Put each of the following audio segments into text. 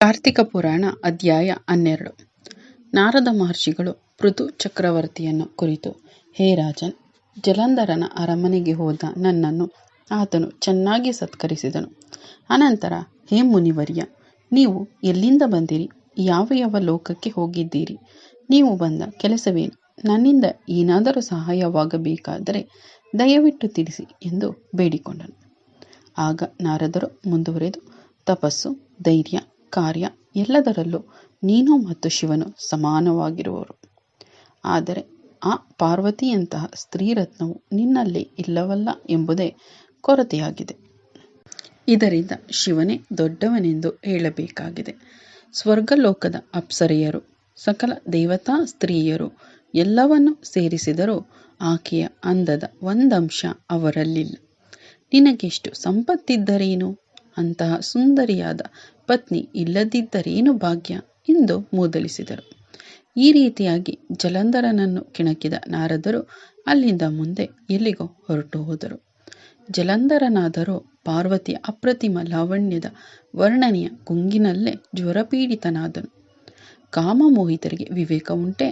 ಕಾರ್ತಿಕ ಪುರಾಣ ಅಧ್ಯಾಯ ಹನ್ನೆರಡು. ನಾರದ ಮಹರ್ಷಿಗಳು ಪೃಥು ಚಕ್ರವರ್ತಿಯನ್ನು ಕುರಿತು, ಹೇ ರಾಜನ್, ಜಲಂಧರನ ಅರಮನೆಗೆ ಹೋದ ನನ್ನನ್ನು ಆತನು ಚೆನ್ನಾಗಿ ಸತ್ಕರಿಸಿದನು. ಅನಂತರ, ಹೇ ಮುನಿವರ್ಯ, ನೀವು ಎಲ್ಲಿಂದ ಬಂದಿರಿ? ಯಾವ ಯಾವ ಲೋಕಕ್ಕೆ ಹೋಗಿದ್ದೀರಿ? ನೀವು ಬಂದ ಕೆಲಸವೇನು? ನನ್ನಿಂದ ಏನಾದರೂ ಸಹಾಯವಾಗಬೇಕಾದರೆ ದಯವಿಟ್ಟು ತಿಳಿಸಿ ಎಂದು ಬೇಡಿಕೊಂಡನು. ಆಗ ನಾರದರು ಮುಂದುವರೆದು, ತಪಸ್ಸು, ಧೈರ್ಯ ಕಾರ್ಯ ಎಲ್ಲದರಲ್ಲೂ ನೀನು ಮತ್ತು ಶಿವನು ಸಮಾನವಾಗಿರುವರು. ಆದರೆ ಆ ಪಾರ್ವತಿಯಂತಹ ಸ್ತ್ರೀರತ್ನವು ನಿನ್ನಲ್ಲಿ ಇಲ್ಲವಲ್ಲ ಎಂಬುದೇ ಕೊರತೆಯಾಗಿದೆ. ಇದರಿಂದ ಶಿವನೇ ದೊಡ್ಡವನೆಂದು ಹೇಳಬೇಕಾಗಿದೆ. ಸ್ವರ್ಗಲೋಕದ ಅಪ್ಸರೆಯರು, ಸಕಲ ದೇವತಾ ಸ್ತ್ರೀಯರು ಎಲ್ಲವನ್ನು ಸೇರಿಸಿದರೂ ಆಕೆಯ ಅಂದದ ಒಂದಂಶ ಅವರಲ್ಲಿಲ್ಲ. ನಿನಗೆಷ್ಟು ಸಂಪತ್ತಿದ್ದರೇನು? ಅಂತಹ ಸುಂದರಿಯಾದ ಪತ್ನಿ ಇಲ್ಲದಿದ್ದರೇನು ಭಾಗ್ಯ ಎಂದು ಮೂದಲಿಸಿದರು. ಈ ರೀತಿಯಾಗಿ ಜಲಂಧರನನ್ನು ಕಿಣಕಿದ ನಾರದರು ಅಲ್ಲಿಂದ ಮುಂದೆ ಎಲ್ಲಿಗೋ ಹೊರಟು ಹೋದರು. ಜಲಂಧರನಾದರೂ ಪಾರ್ವತಿಯ ಅಪ್ರತಿಮ ಲಾವಣ್ಯದ ವರ್ಣನೆಯ ಕುಂಗಿನಲ್ಲೇ ಜ್ವರಪೀಡಿತನಾದನು. ಕಾಮಮೋಹಿತರಿಗೆ ವಿವೇಕ ಉಂಟೆ.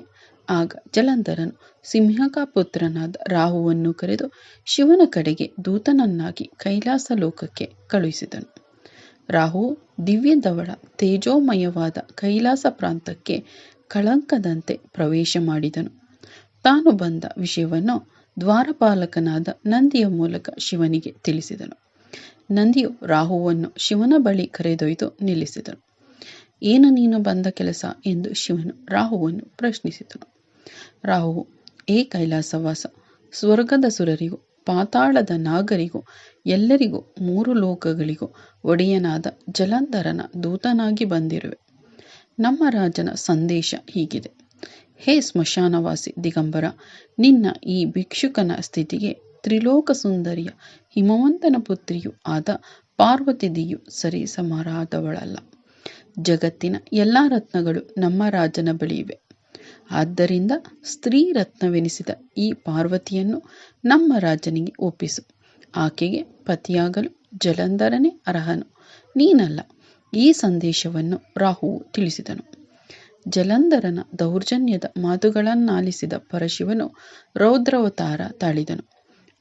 ಆಗ ಜಲಂಧರನು ಸಿಂಹಕ ಪುತ್ರನಾದ ರಾಹುವನ್ನು ಕರೆದು ಶಿವನ ಕಡೆಗೆ ದೂತನನ್ನಾಗಿ ಕೈಲಾಸ ಲೋಕಕ್ಕೆ ಕಳುಹಿಸಿದನು. ರಾಹು ದಿವ್ಯದವಳ, ತೇಜೋಮಯವಾದ ಕೈಲಾಸ ಪ್ರಾಂತಕ್ಕೆ ಕಳಂಕದಂತೆ ಪ್ರವೇಶ ಮಾಡಿದನು. ತಾನು ಬಂದ ವಿಷಯವನ್ನು ದ್ವಾರಪಾಲಕನಾದ ನಂದಿಯ ಮೂಲಕ ಶಿವನಿಗೆ ತಿಳಿಸಿದನು. ನಂದಿಯು ರಾಹುವನ್ನು ಶಿವನ ಬಳಿ ಕರೆದೊಯ್ದು ನಿಲ್ಲಿಸಿದನು. ಏನು ನೀನು ಬಂದ ಕೆಲಸ? ಎಂದು ಶಿವನು ರಾಹುವನ್ನು ಪ್ರಶ್ನಿಸಿದನು. ರಾಹುವು ಏ ಕೈಲಾಸವಾಸ, ಸ್ವರ್ಗದ ಸುರರಿಗೂ, ಪಾತಾಳದ ನಾಗರಿಗೂ, ಎಲ್ಲರಿಗೂ, ಮೂರು ಲೋಕಗಳಿಗೂ ಒಡೆಯನಾದ ಜಲಂಧರನ ದೂತನಾಗಿ ಬಂದಿರುವೆ. ನಮ್ಮ ರಾಜನ ಸಂದೇಶ ಹೀಗಿದೆ. ಹೇ ಸ್ಮಶಾನವಾಸಿ ದಿಗಂಬರ, ನಿನ್ನ ಈ ಭಿಕ್ಷುಕನ ಸ್ಥಿತಿಗೆ ತ್ರಿಲೋಕ ಸುಂದರಿಯ, ಹಿಮವಂತನ ಪುತ್ರಿಯೂ ಆದ ಪಾರ್ವತಿದಿಯು ಸರಿ ಸಮರಾದವಳಲ್ಲ. ಜಗತ್ತಿನ ಎಲ್ಲ ರತ್ನಗಳು ನಮ್ಮ ರಾಜನ ಬಳಿ ಆದ್ದರಿಂದ ಸ್ತ್ರೀ ರತ್ನವೆನಿಸಿದ ಈ ಪಾರ್ವತಿಯನ್ನು ನಮ್ಮ ರಾಜನಿಗೆ ಒಪ್ಪಿಸು. ಆಕೆಗೆ ಪತಿಯಾಗಲು ಜಲಂಧರನೇ ಅರ್ಹನು. ನೀನಲ್ಲ, ಈ ಸಂದೇಶವನ್ನು ರಾಹುವು ತಿಳಿಸಿದನು. ಜಲಂಧರನ ದೌರ್ಜನ್ಯದ ಮಾತುಗಳನ್ನಾಲಿಸಿದ ಪರಶಿವನು ರೌದ್ರವತಾರ ತಾಳಿದನು.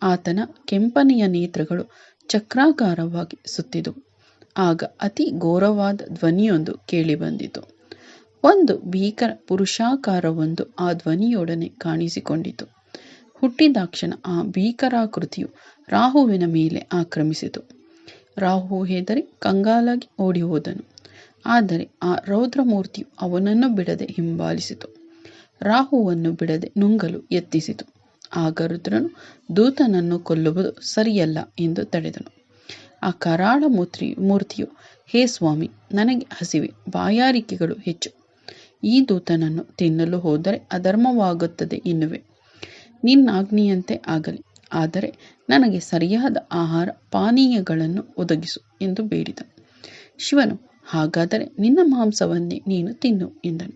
ಆತನ ಕೆಂಪನೆಯ ನೇತ್ರಗಳು ಚಕ್ರಾಕಾರವಾಗಿ ಸುತ್ತಿದವು. ಆಗ ಅತಿ ಘೋರವಾದ ಧ್ವನಿಯೊಂದು ಕೇಳಿಬಂದಿತು. ಒಂದು ಭೀಕರ ಪುರುಷಾಕಾರವೊಂದು ಆ ಧ್ವನಿಯೊಡನೆ ಕಾಣಿಸಿಕೊಂಡಿತು. ಹುಟ್ಟಿದಾಕ್ಷಣ ಆ ಭೀಕರಾಕೃತಿಯು ರಾಹುವಿನ ಮೇಲೆ ಆಕ್ರಮಿಸಿತು. ರಾಹು ಹೆದರಿ ಕಂಗಾಲಾಗಿ ಓಡಿ ಹೋದನು ಆದರೆ ಆ ರೌದ್ರಮೂರ್ತಿಯು ಅವನನ್ನು ಬಿಡದೆ ಹಿಂಬಾಲಿಸಿತು. ರಾಹುವನ್ನು ಬಿಡದೆ ನುಂಗಲು ಯತ್ನಿಸಿತು. ಆಗ ರುದ್ರನು, ದೂತನನ್ನು ಕೊಲ್ಲುವುದು ಸರಿಯಲ್ಲ ಎಂದು ತಡೆದನು. ಆ ಕರಾಳ ಮೂರ್ತಿ, ಮೂರ್ತಿಯು, ಹೇ ಸ್ವಾಮಿ, ನನಗೆ ಹಸಿವೆ, ಬಾಯಾರಿಕೆಗಳು ಹೆಚ್ಚು. ಈ ದೂತನನ್ನು ತಿನ್ನಲು ಹೋದರೆ ಅಧರ್ಮವಾಗುತ್ತದೆ ಎನ್ನುವೆ. ನಿನ್ನಾಗ್ನಿಯಂತೆ ಆಗಲಿ. ಆದರೆ ನನಗೆ ಸರಿಯಾದ ಆಹಾರ ಪಾನೀಯಗಳನ್ನು ಒದಗಿಸು ಎಂದು ಬೇಡಿದ ಶಿವನು, ಹಾಗಾದರೆ ನಿನ್ನ ಮಾಂಸವನ್ನೇ ನೀನು ತಿನ್ನು ಎಂದನು.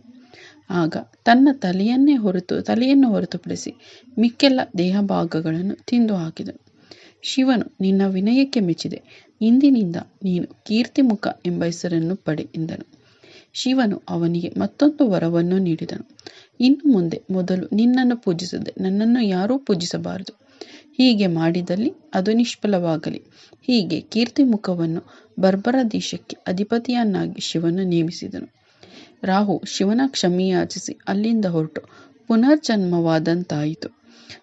ಆಗ ತನ್ನ ತಲೆಯನ್ನೇ ಹೊರತು, ತಲೆಯನ್ನು ಹೊರತುಪಡಿಸಿ ಮಿಕ್ಕೆಲ್ಲ ದೇಹ ಭಾಗಗಳನ್ನು ತಿಂದು ಹಾಕಿದನು. ಶಿವನು, ನಿನ್ನ ವಿನಯಕ್ಕೆ ಮೆಚ್ಚಿದೆ. ಇಂದಿನಿಂದ ನೀನು ಕೀರ್ತಿಮುಖ ಎಂಬ ಹೆಸರನ್ನು ಪಡೆ ಎಂದನು. ಶಿವನು ಅವನಿಗೆ ಮತ್ತೊಂದು ವರವನ್ನು ನೀಡಿದನು. ಇನ್ನು ಮುಂದೆ ಮೊದಲು ನಿನ್ನನ್ನು ಪೂಜಿಸದೆ ನನ್ನನ್ನು ಯಾರೂ ಪೂಜಿಸಬಾರದು. ಹೀಗೆ ಮಾಡಿದಲ್ಲಿ ಅದು ನಿಷ್ಫಲವಾಗಲಿ. ಹೀಗೆ ಕೀರ್ತಿಮುಖವನ್ನು ಬರ್ಬರ ದೇಶಕ್ಕೆ ಅಧಿಪತಿಯನ್ನಾಗಿ ಶಿವನು ನೇಮಿಸಿದನು. ರಾಹು ಶಿವನ ಕ್ಷಮೆಯಾಚಿಸಿ ಅಲ್ಲಿಂದ ಹೊರಟು ಪುನರ್ಜನ್ಮವಾದಂತಾಯಿತು.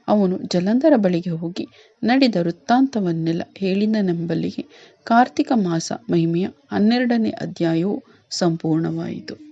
ಅವನು ಜಲಂಧರ ಬಳಿಗೆ ಹೋಗಿ ನಡೆದ ವೃತ್ತಾಂತವನ್ನೆಲ್ಲ ಹೇಳಿದನೆಂಬಲ್ಲಿಗೆ ಕಾರ್ತಿಕ ಮಾಸ ಮಹಿಮೆಯ ಹನ್ನೆರಡನೇ ಅಧ್ಯಾಯವು ಸಂಪೂರ್ಣವಾಯಿತು.